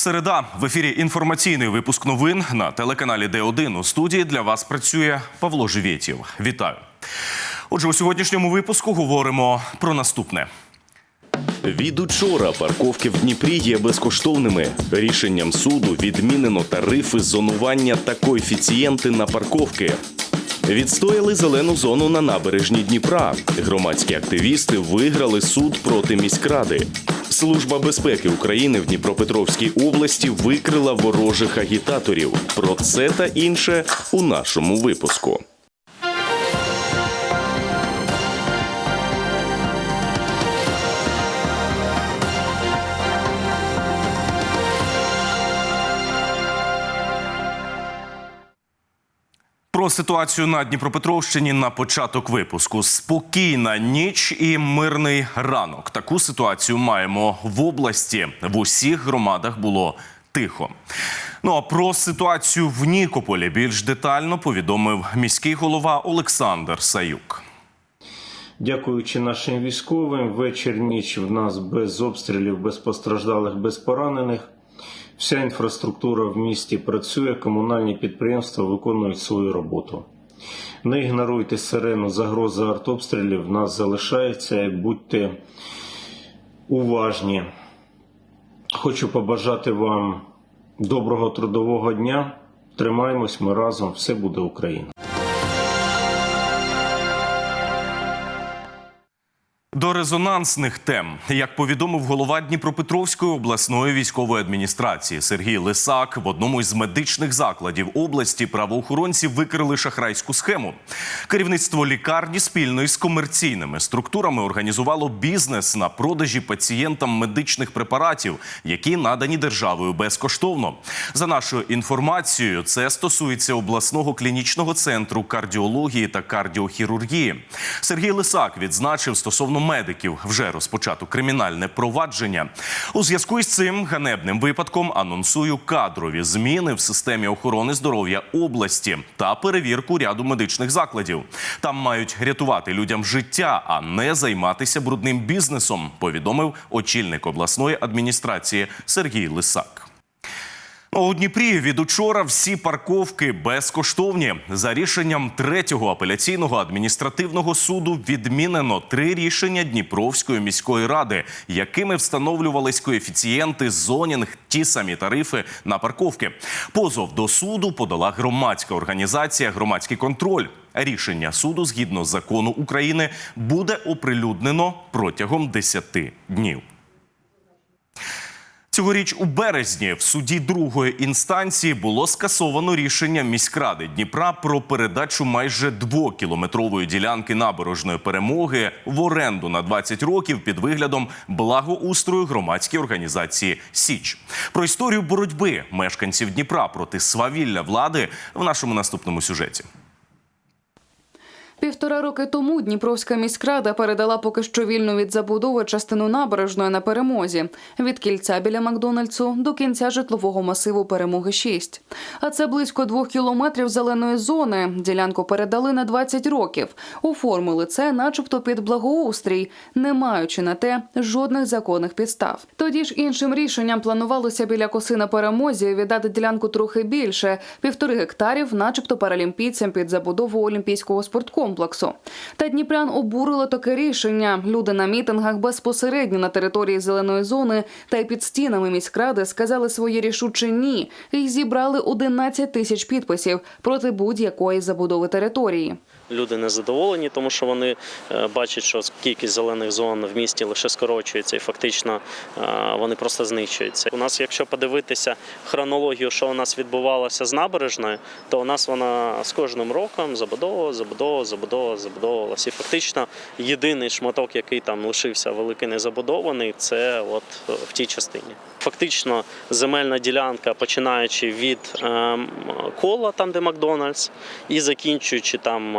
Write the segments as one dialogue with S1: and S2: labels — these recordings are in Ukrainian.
S1: Середа в ефірі інформаційний випуск новин на телеканалі Д1. У студії для вас працює Павло Живєтєв. Вітаю. Отже, у сьогоднішньому випуску говоримо про наступне.
S2: Від учора парковки в Дніпрі є безкоштовними. Рішенням суду відмінено тарифи зонування та коефіцієнти на парковки. Відстояли зелену зону на набережні Дніпра. Громадські активісти виграли суд проти міськради. Служба безпеки України в Дніпропетровській області викрила ворожих агітаторів. Про це та інше у нашому випуску.
S1: Ситуацію на Дніпропетровщині на початок випуску. Спокійна ніч і мирний ранок. Таку ситуацію маємо в області. В усіх громадах було тихо. Ну а про ситуацію в Нікополі більш детально повідомив міський голова Олександр Саюк.
S3: Дякуючи нашим військовим, вечір ніч в нас без обстрілів, без постраждалих, без поранених. Вся інфраструктура в місті працює, комунальні підприємства виконують свою роботу. Не ігноруйте сирену, загроза артобстрілів нас залишається будьте уважні. Хочу побажати вам доброго трудового дня. Тримаємось ми разом, все буде Україна.
S1: До резонансних тем, як повідомив голова Дніпропетровської обласної військової адміністрації Сергій Лисак, в одному із медичних закладів області правоохоронці викрили шахрайську схему. Керівництво лікарні спільно із комерційними структурами організувало бізнес на продажі пацієнтам медичних препаратів, які надані державою безкоштовно. За нашою інформацією, це стосується обласного клінічного центру кардіології та кардіохірургії. Сергій Лисак відзначив стосовно медиків вже розпочато кримінальне провадження. У зв'язку із цим ганебним випадком анонсую кадрові зміни в системі охорони здоров'я області та перевірку ряду медичних закладів. Там мають рятувати людям життя, а не займатися брудним бізнесом. Повідомив очільник обласної адміністрації Сергій Лисак. У Дніпрі від учора всі парковки безкоштовні. За рішенням третього апеляційного адміністративного суду відмінено три рішення Дніпровської міської ради, якими встановлювались коефіцієнти зонінг, ті самі тарифи на парковки. Позов до суду подала громадська організація Громадський контроль. Рішення суду згідно закону України буде оприлюднено протягом 10 днів. Цьогоріч у березні в суді другої інстанції було скасовано рішення міськради Дніпра про передачу майже двокілометрової ділянки набережної перемоги в оренду на 20 років під виглядом благоустрою громадській організації Січ. Про історію боротьби мешканців Дніпра проти свавілля влади в нашому наступному сюжеті.
S4: Півтора роки тому Дніпровська міськрада передала поки що вільну від забудови частину набережної на перемозі від кільця біля Макдональдсу до кінця житлового масиву перемоги 6. А це близько двох кілометрів зеленої зони. Ділянку передали на 20 років. Оформили це, начебто, під благоустрій, не маючи на те жодних законних підстав. Тоді ж іншим рішенням планувалося біля коси на перемозі віддати ділянку трохи більше півтори гектарів, начебто паралімпійцям під забудову олімпійського спорткомплексу. Та Дніпрян обурило таке рішення. Люди на мітингах безпосередньо на території зеленої зони та й під стінами міськради сказали своє рішуче ні і зібрали 11 тисяч підписів проти будь-якої забудови території.
S5: Люди незадоволені, тому що вони е, бачать, що кількість зелених зон в місті лише скорочується, і фактично е, вони просто знищуються. У нас, якщо подивитися хронологію, що у нас відбувалося з набережною, то у нас вона з кожним роком забудова, забудова, забудова, забудовувалася. І фактично єдиний шматок, який там лишився великий незабудований, це от е, в тій частині. Фактично земельна ділянка, починаючи від е, кола, там де Макдональдс, і закінчуючи там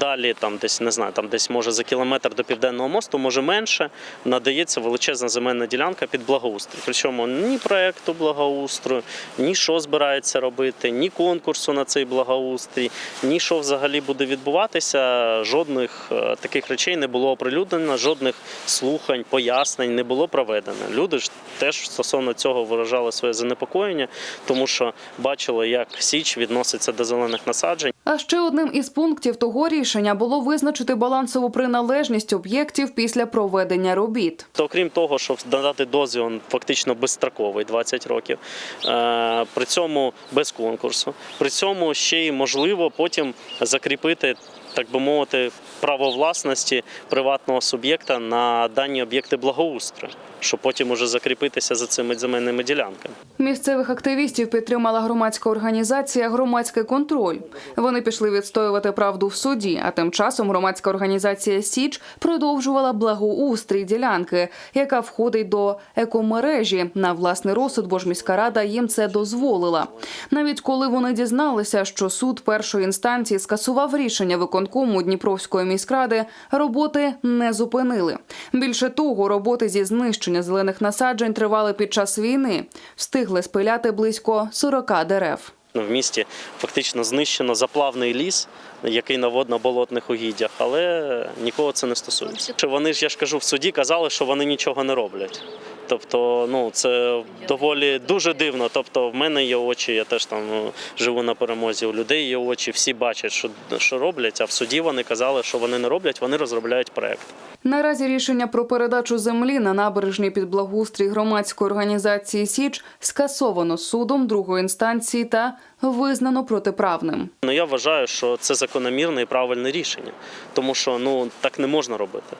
S5: далі, там десь не знаю, там десь може за кілометр до південного мосту, може менше, надається величезна земельна ділянка під благоустрій. Причому ні проекту благоустрою, ні що збирається робити, ні конкурсу на цей благоустрій, ні що взагалі буде буде відбуватися. Жодних е, таких речей не було оприлюднено, жодних слухань, пояснень не було проведено. Люди ж теж стосовно цього виражали своє занепокоєння, тому що бачили, як Січ відноситься до зелених насаджень.
S4: А ще одним із пунктів того рішення було визначити балансову приналежність об'єктів після проведення робіт.
S5: То окрім того, що надати дозвіл фактично безстроковий 20 років, е, при цьому без конкурсу, при цьому ще й можливо потім закріпити. Так би мовити, право власності приватного суб'єкта на дані об'єкти благоустрою, щоб потім уже закріпитися за цими земельними ділянками.
S4: Місцевих активістів підтримала громадська організація Громадський контроль. Вони пішли відстоювати правду в суді. А тим часом громадська організація Січ продовжувала благоустрій ділянки, яка входить до екомережі на власний розсуд, бо ж міська рада їм це дозволила. Навіть коли вони дізналися, що суд першої інстанції скасував рішення виконкому Дніпровської міськради, роботи не зупинили. Більше того, роботи зі знищення зелених насаджень тривали під час війни. Встигли спиляти близько 40 дерев.
S5: В місті фактично знищено заплавний ліс, який на водно-болотних угіддях, але нікого це не стосується. Вони ж я ж кажу, в суді казали, що вони нічого не роблять. Тобто, ну це доволі дуже дивно. Тобто, в мене є очі, я теж там ну, живу на перемозі. У людей є очі, всі бачать, що, що роблять. А в суді вони казали, що вони не роблять, вони розробляють проект.
S4: Наразі рішення про передачу землі на набережні під благоустрій громадської організації Січ скасовано судом другої інстанції та визнано протиправним.
S5: Ну я вважаю, що це закономірне і правильне рішення, тому що ну так не можна робити.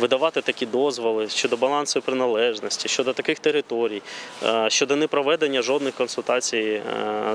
S5: Видавати такі дозволи щодо балансу приналежності, щодо таких територій, е, щодо непроведення жодних консультацій е,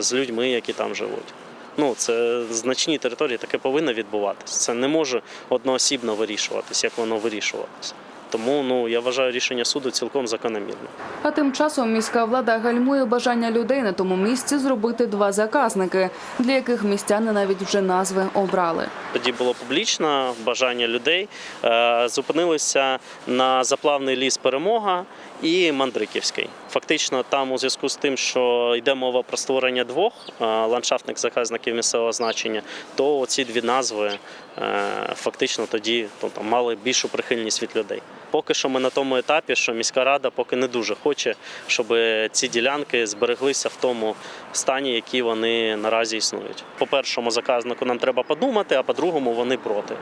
S5: з людьми, які там живуть. Ну це значні території, таке повинно відбуватися. Це не може одноосібно вирішуватись, як воно вирішувалося. Тому ну я вважаю рішення суду цілком закономірне.
S4: А тим часом міська влада гальмує бажання людей на тому місці зробити два заказники, для яких містяни навіть вже назви обрали.
S5: Тоді було публічне бажання людей. Е, Зупинилися на заплавний ліс Перемога і Мандриківський. Фактично, там у зв'язку з тим, що йде мова про створення двох е, ландшафтних заказників місцевого значення, то ці дві назви е, фактично тоді ну, там, мали більшу прихильність від людей. Поки що ми на тому етапі, що міська рада поки не дуже хоче, щоб ці ділянки збереглися в тому стані, які вони наразі існують. По першому заказнику нам треба подумати, а по-другому вони проти.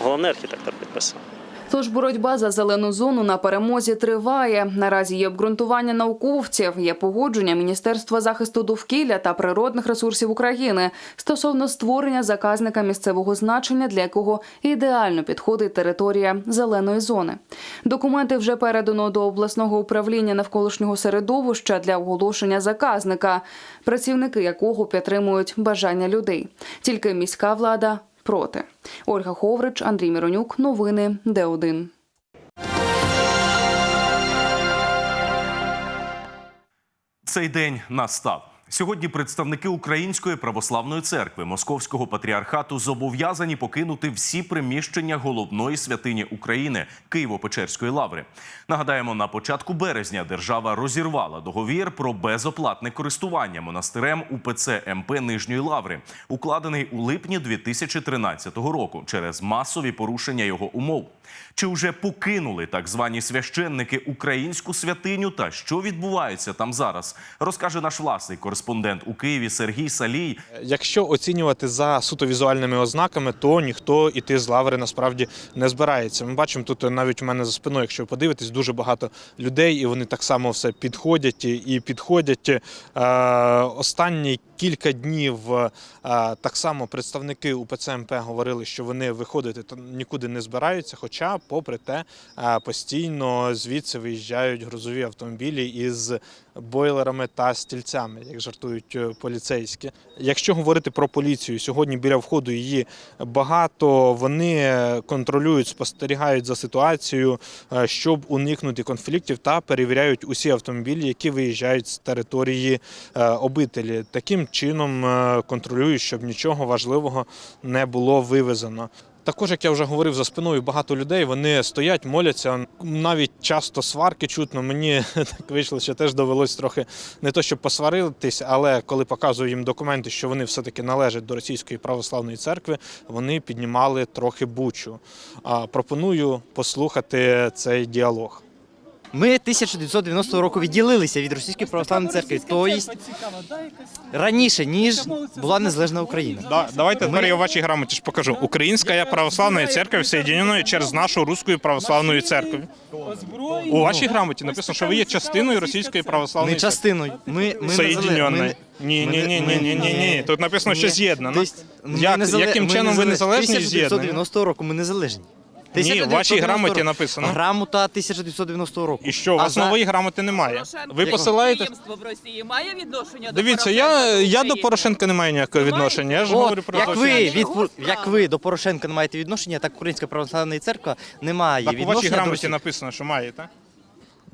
S5: Головне архітектор підписав.
S4: Тож боротьба за зелену зону на перемозі триває. Наразі є обґрунтування науковців, є погодження Міністерства захисту довкілля та природних ресурсів України стосовно створення заказника місцевого значення, для якого ідеально підходить територія зеленої зони. Документи вже передано до обласного управління навколишнього середовища для оголошення заказника, працівники якого підтримують бажання людей. Тільки міська влада проти. Ольга Ховрич, Андрій Міронюк. Новини Д1.
S1: Цей день настав. Сьогодні представники Української православної церкви Московського патріархату зобов'язані покинути всі приміщення головної святині України Києво-Печерської лаври. Нагадаємо, на початку березня держава розірвала договір про безоплатне користування монастирем УПЦ МП Нижньої лаври, укладений у липні 2013 року через масові порушення його умов. Чи вже покинули так звані священники українську святиню та що відбувається там зараз, розкаже наш власний кореспондент у Києві Сергій Салій.
S6: Якщо оцінювати за суто візуальними ознаками, то ніхто іти з лаври насправді не збирається. Ми бачимо тут навіть у мене за спиною, якщо ви подивитесь, дуже багато людей, і вони так само все підходять і підходять. Е, Останні кілька днів е, так само представники УПЦ МП говорили, що вони виходити нікуди не збираються. Хоча, попри те, е, постійно звідси виїжджають грузові автомобілі із бойлерами та стільцями, як жартують е, поліцейські. Якщо говорити про поліцію, сьогодні біля входу її багато. Вони контролюють, спостерігають за ситуацією, е, щоб уникнути конфліктів та перевіряють усі автомобілі, які виїжджають з території е, обителі. Таким чином контролюють, щоб нічого важливого не було вивезено. Також, як я вже говорив, за спиною багато людей вони стоять, моляться. Навіть часто сварки чутно. Мені так вийшло, що теж довелось трохи не то, щоб посваритись, але коли показую їм документи, що вони все-таки належать до російської православної церкви, вони піднімали трохи бучу. Пропоную послухати цей діалог.
S7: Ми 1990 року відділилися від Російської православної церкви, тобто раніше, ніж була незалежна Україна.
S6: Да, давайте тепер я в вашій грамоті ж покажу. Українська православна церква соєдинена через нашу руською православною церкву. У вашій грамоті написано, що ви є частиною російської
S7: Не
S6: православної церкви.
S7: частиною. Ми, ми
S6: Соєдиненою. Ні, ні, ні, ні, ні, ні, ні. Тут написано, що з'єднана.
S7: Тобто ми
S6: Як-
S7: незале-
S6: яким
S7: ми
S6: чином ви незалежні і
S7: 1990 року ми незалежні.
S6: Ні, в вашій
S7: 1990
S6: грамоті
S7: року.
S6: написано.
S7: Грамота 1990 року.
S6: І що, у
S7: А
S6: вас
S7: за-
S6: нової грамоти немає? Ви
S7: Якого?
S6: посилаєте?
S8: Підприємство в Росії має відношення до
S6: Дивіться,
S8: Порошенка
S6: я,
S8: в
S6: я до
S8: Україні?
S6: Порошенка не маю ніякого відношення. Я ж
S7: От,
S6: говорю про
S7: як ви,
S6: що-
S7: від, як ви до Порошенка не маєте відношення, так Українська православна церква не має
S6: Так у вашій
S7: до
S6: грамоті
S7: Росії.
S6: написано, що маєте.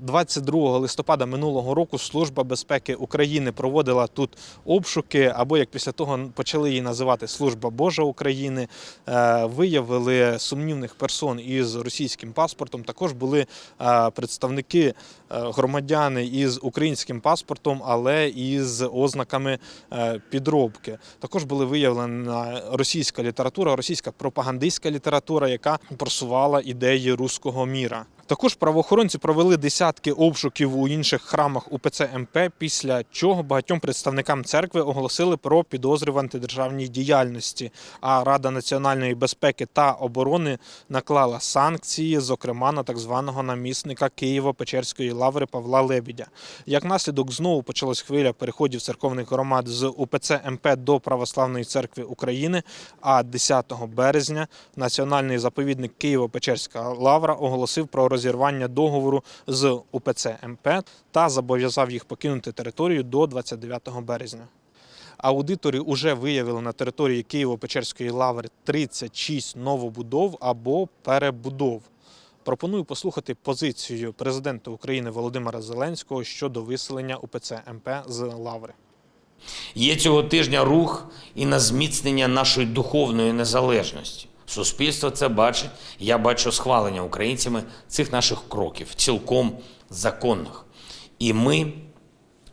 S6: 22 листопада минулого року Служба безпеки України проводила тут обшуки, або як після того почали її називати Служба Божа України. Е, Виявили сумнівних персон із російським паспортом. Також були е, представники громадяни із українським паспортом, але із ознаками е, підробки. Також були виявлена російська література, російська пропагандистська література, яка просувала ідеї руського міра. Також правоохоронці провели десятки обшуків у інших храмах УПЦ МП, після чого багатьом представникам церкви оголосили про підозри в антидержавній діяльності. А Рада національної безпеки та оборони наклала санкції, зокрема на так званого намісника Києво-Печерської лаври Павла Лебідя. Як наслідок знову почалась хвиля переходів церковних громад з УПЦ МП до Православної церкви України. А 10 березня національний заповідник Києво-Печерська лавра оголосив про розірвання договору з УПЦ МП та зобов'язав їх покинути територію до 29 березня. Аудитори вже виявили на території Києво-Печерської лаври 36 новобудов або перебудов. Пропоную послухати позицію президента України Володимира Зеленського щодо виселення УПЦ МП з лаври.
S9: Є цього тижня рух і на зміцнення нашої духовної незалежності. Суспільство це бачить. Я бачу схвалення українцями цих наших кроків, цілком законних. І ми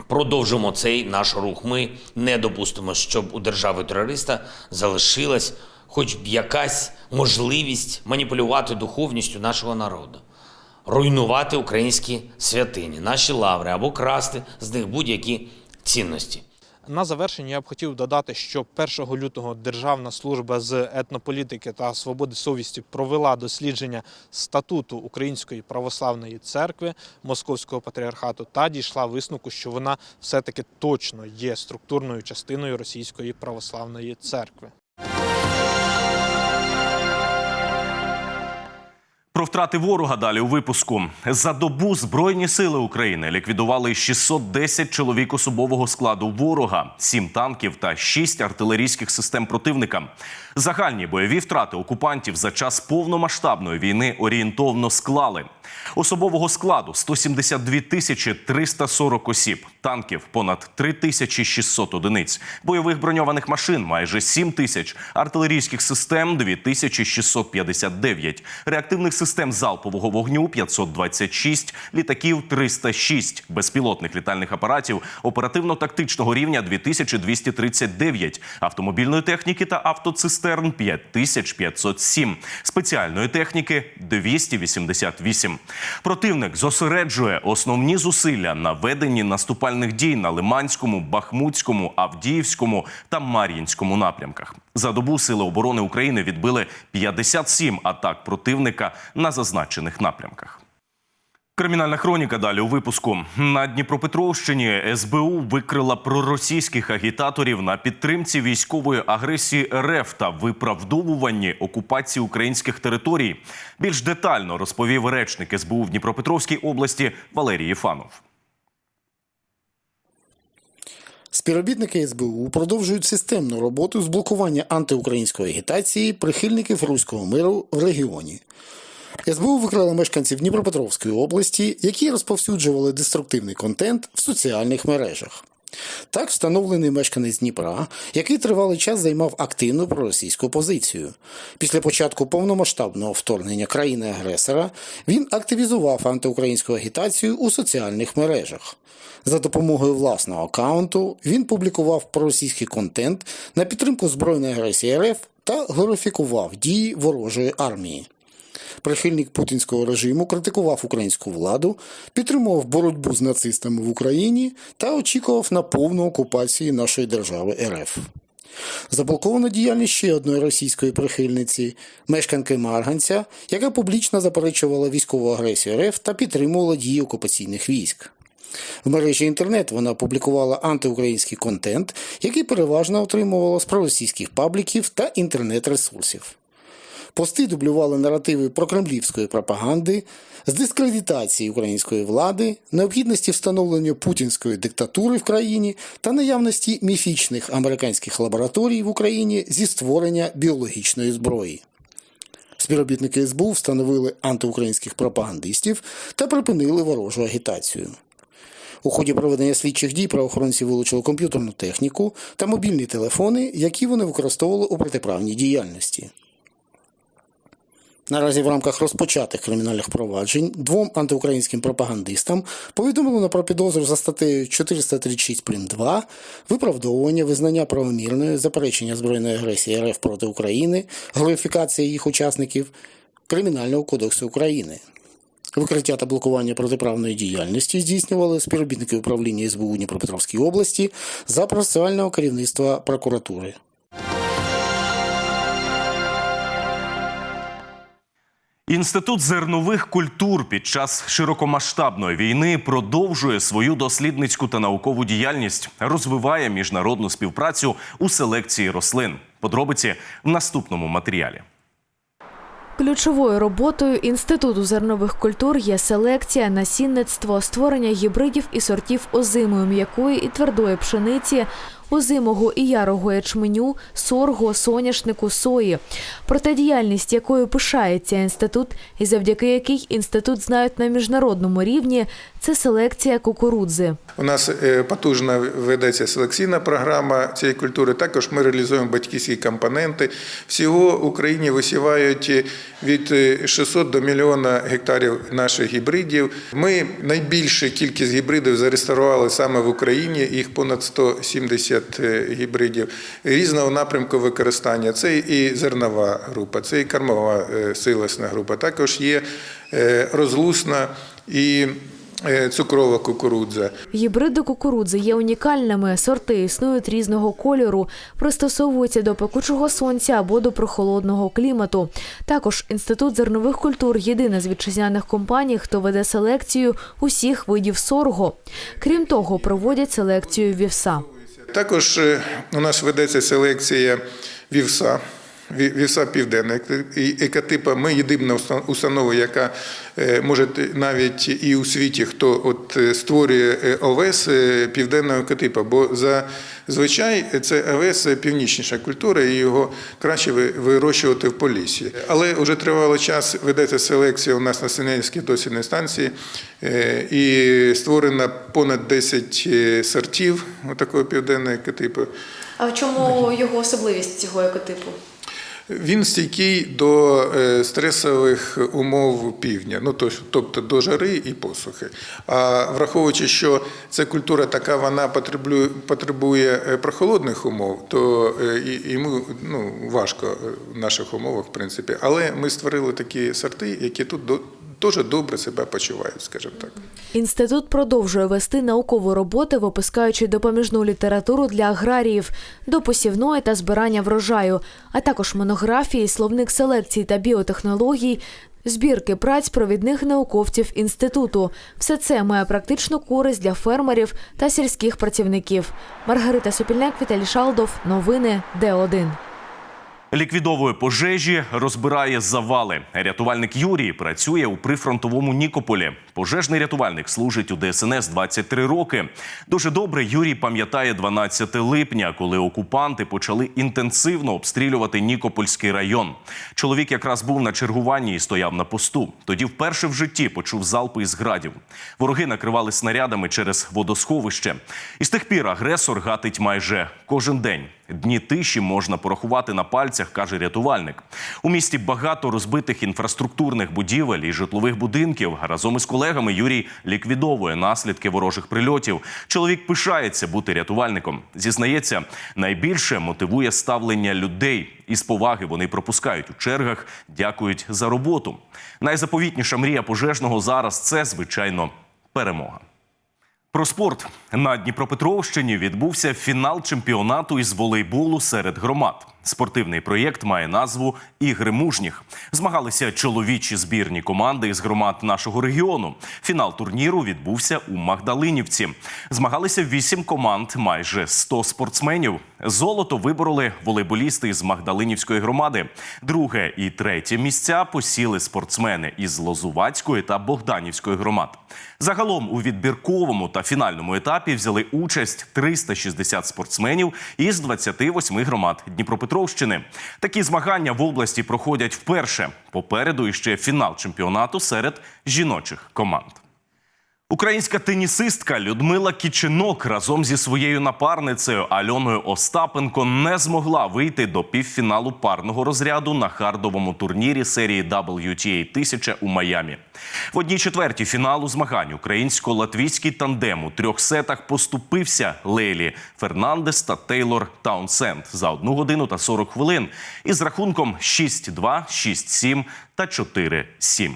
S9: продовжимо цей наш рух. Ми не допустимо, щоб у держави терориста залишилась хоч б якась можливість маніпулювати духовністю нашого народу, руйнувати українські святині, наші лаври або красти з них будь-які цінності.
S6: На завершення я б хотів додати, що 1 лютого Державна служба з етнополітики та свободи совісті провела дослідження статуту Української православної церкви Московського патріархату та дійшла висновку, що вона все-таки точно є структурною частиною Російської православної церкви.
S1: Про втрати ворога далі у випуску. За добу Збройні сили України ліквідували 610 чоловік особового складу ворога, 7 танків та 6 артилерійських систем противника. Загальні бойові втрати окупантів за час повномасштабної війни орієнтовно склали. Особового складу 172 тисячі 340 осіб, танків понад 3 тисячі 600 одиниць, бойових броньованих машин майже 7 тисяч, артилерійських систем 2659, реактивних систем залпового вогню 526, літаків 306, безпілотних літальних апаратів оперативно-тактичного рівня 2239, автомобільної техніки та автоцистерн 5507, спеціальної техніки 288. Противник зосереджує основні зусилля на веденні наступальних дій на Лиманському, Бахмутському, Авдіївському та Мар'їнському напрямках. За добу сили оборони України відбили 57 атак противника на зазначених напрямках. Кримінальна хроніка далі у випуску на Дніпропетровщині СБУ викрила проросійських агітаторів на підтримці військової агресії РФ та виправдовуванні окупації українських територій. Більш детально розповів речник СБУ в Дніпропетровській області Валерій Єфанов.
S10: Співробітники СБУ продовжують системну роботу з блокування антиукраїнської агітації прихильників руського миру в регіоні. СБУ викрали мешканців Дніпропетровської області, які розповсюджували деструктивний контент в соціальних мережах. Так встановлений мешканець Дніпра, який тривалий час займав активну проросійську позицію. Після початку повномасштабного вторгнення країни-агресора він активізував антиукраїнську агітацію у соціальних мережах. За допомогою власного аккаунту він публікував проросійський контент на підтримку збройної агресії РФ та глорифікував дії ворожої армії. Прихильник путінського режиму критикував українську владу, підтримував боротьбу з нацистами в Україні та очікував на повну окупацію нашої держави РФ. Заблоковано діяльність ще одної російської прихильниці, мешканки Марганця, яка публічно заперечувала військову агресію РФ та підтримувала дії окупаційних військ. В мережі інтернет вона публікувала антиукраїнський контент, який переважно отримувала з проросійських пабліків та інтернет-ресурсів. Пости дублювали наративи прокремлівської пропаганди, з дискредитації української влади, необхідності встановлення путінської диктатури в країні та наявності міфічних американських лабораторій в Україні зі створення біологічної зброї. Співробітники СБУ встановили антиукраїнських пропагандистів та припинили ворожу агітацію. У ході проведення слідчих дій правоохоронці вилучили комп'ютерну техніку та мобільні телефони, які вони використовували у протиправній діяльності. Наразі в рамках розпочатих кримінальних проваджень двом антиукраїнським пропагандистам повідомлено про підозру за статтею 436 прим. 2 виправдовування, визнання правомірної, заперечення збройної агресії РФ проти України, глорифікація їх учасників Кримінального кодексу України. Викриття та блокування протиправної діяльності здійснювали співробітники управління СБУ Дніпропетровській області за процесуального керівництва прокуратури.
S1: Інститут зернових культур під час широкомасштабної війни продовжує свою дослідницьку та наукову діяльність, розвиває міжнародну співпрацю у селекції рослин. Подробиці в наступному матеріалі.
S11: Ключовою роботою інституту зернових культур є селекція, насінництво, створення гібридів і сортів озимої м'якої і твердої пшениці, озимого і ярого ячменю, сорго, соняшнику, сої. Проте діяльність, якою пишається інститут, і завдяки якій інститут знають на міжнародному рівні, це селекція кукурудзи.
S12: У нас е, потужно ведеться селекційна програма цієї культури. Також ми реалізуємо батьківські компоненти. Всього в Україні висівають від е, 600 до мільйона гектарів наших гібридів. Ми найбільшу кількість гібридів зареєстрували саме в Україні. Їх понад 170 гібридів різного напрямку використання. Це і зернова група, це і кормова е, силосна група. Також є е, розлусна і е, цукрова кукурудза.
S11: Гібриди кукурудзи є унікальними. Сорти існують різного кольору, пристосовуються до пекучого сонця або до прохолодного клімату. Також інститут зернових культур єдина з вітчизняних компаній, хто веде селекцію усіх видів сорго. Крім того, проводять селекцію вівса.
S12: Також е, у нас ведеться селекція вівса. Ві- Вівса південна екотипа. Ми єдина установа, яка е, може навіть і у світі, хто от е, створює е, овес е, південного екотипа. Бо зазвичай це овес північніша культура, і його краще вирощувати в полісі. Але вже тривалий час ведеться селекція у нас на Синельській дослідній станції, і створено понад 10 е, сортів такого південного екотипу.
S11: А в чому його особливість цього екотипу?
S12: Він стійкий до е, стресових умов півдня, ну тобто до жари і посухи. А враховуючи, що ця культура така, вона потребує, потребує прохолодних умов, то е, йому ну, важко е, в наших умовах, в принципі. Але ми створили такі сорти, які тут до- дуже добре себе почувають, скажімо так.
S11: Інститут продовжує вести наукову роботу, випускаючи допоміжну літературу для аграріїв до посівної та збирання врожаю, а також монографії, словник селекції та біотехнологій. Збірки праць провідних науковців інституту все це має практичну користь для фермерів та сільських працівників. Маргарита Сопільняк, Віталій Шалдов. Новини Д1.
S1: Ліквідовує пожежі, розбирає завали. Рятувальник Юрій працює у прифронтовому Нікополі. Пожежний рятувальник служить у ДСНС 23 роки. Дуже добре Юрій пам'ятає 12 липня, коли окупанти почали інтенсивно обстрілювати Нікопольський район. Чоловік якраз був на чергуванні і стояв на посту. Тоді вперше в житті почув залпи із градів. Вороги накривали снарядами через водосховище. І з тих пір агресор гатить майже кожен день. Дні тиші можна порахувати на пальцях, каже рятувальник. У місті багато розбитих інфраструктурних будівель і житлових будинків. Разом із колегами Юрій ліквідовує наслідки ворожих прильотів. Чоловік пишається бути рятувальником. Зізнається, найбільше мотивує ставлення людей. Із поваги вони пропускають у чергах, дякують за роботу. Найзаповітніша мрія пожежного зараз це, звичайно, перемога. Про спорт на Дніпропетровщині відбувся фінал чемпіонату із волейболу серед громад. Спортивний проєкт має назву Ігри мужніх. Змагалися чоловічі збірні команди із громад нашого регіону. Фінал турніру відбувся у Магдалинівці. Змагалися вісім команд, майже 100 спортсменів. Золото вибороли волейболісти із Магдалинівської громади. Друге і третє місця посіли спортсмени із Лозувацької та Богданівської громад. Загалом у відбірковому та фінальному етапі взяли участь 360 спортсменів із 28 громад Дніпропетровщини. Такі змагання в області проходять вперше. Попереду іще фінал чемпіонату серед жіночих команд. Українська тенісистка Людмила Кічинок разом зі своєю напарницею Альоною Остапенко не змогла вийти до півфіналу парного розряду на хардовому турнірі серії WTA 1000 у Майамі. В одній четвертій фіналу змагань українсько-латвійський тандем у трьох сетах поступився Лейлі Фернандес та Тейлор Таунсенд за 1 годину та 40 хвилин із рахунком 6-2, 6-7 та 4-7.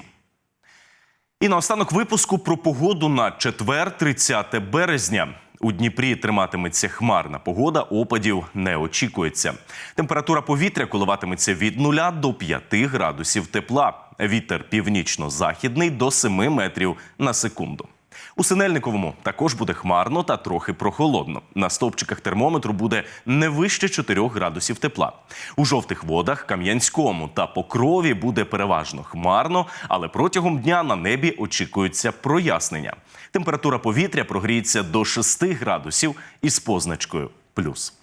S1: І наостанок випуску про погоду на четвер, 30 березня. У Дніпрі триматиметься хмарна погода, опадів не очікується. Температура повітря коливатиметься від 0 до 5 градусів тепла. Вітер північно-західний до 7 метрів на секунду. У Синельниковому також буде хмарно та трохи прохолодно. На стовпчиках термометру буде не вище 4 градусів тепла. У жовтих водах, Кам'янському та Покрові буде переважно хмарно, але протягом дня на небі очікується прояснення. Температура повітря прогріється до 6 градусів із позначкою плюс.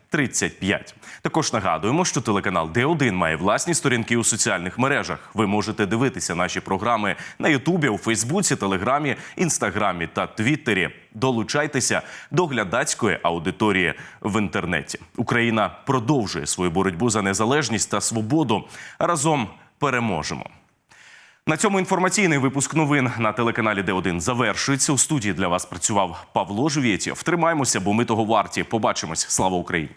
S1: 35. Також нагадуємо, що телеканал Д1 має власні сторінки у соціальних мережах. Ви можете дивитися наші програми на Ютубі, у Фейсбуці, Телеграмі, Інстаграмі та Твіттері. Долучайтеся до глядацької аудиторії в інтернеті. Україна продовжує свою боротьбу за незалежність та свободу. Разом переможемо. На цьому інформаційний випуск новин на телеканалі Д1 завершується. У студії для вас працював Павло Жвєтєв. Тримаємося, бо ми того варті. Побачимось. Слава Україні!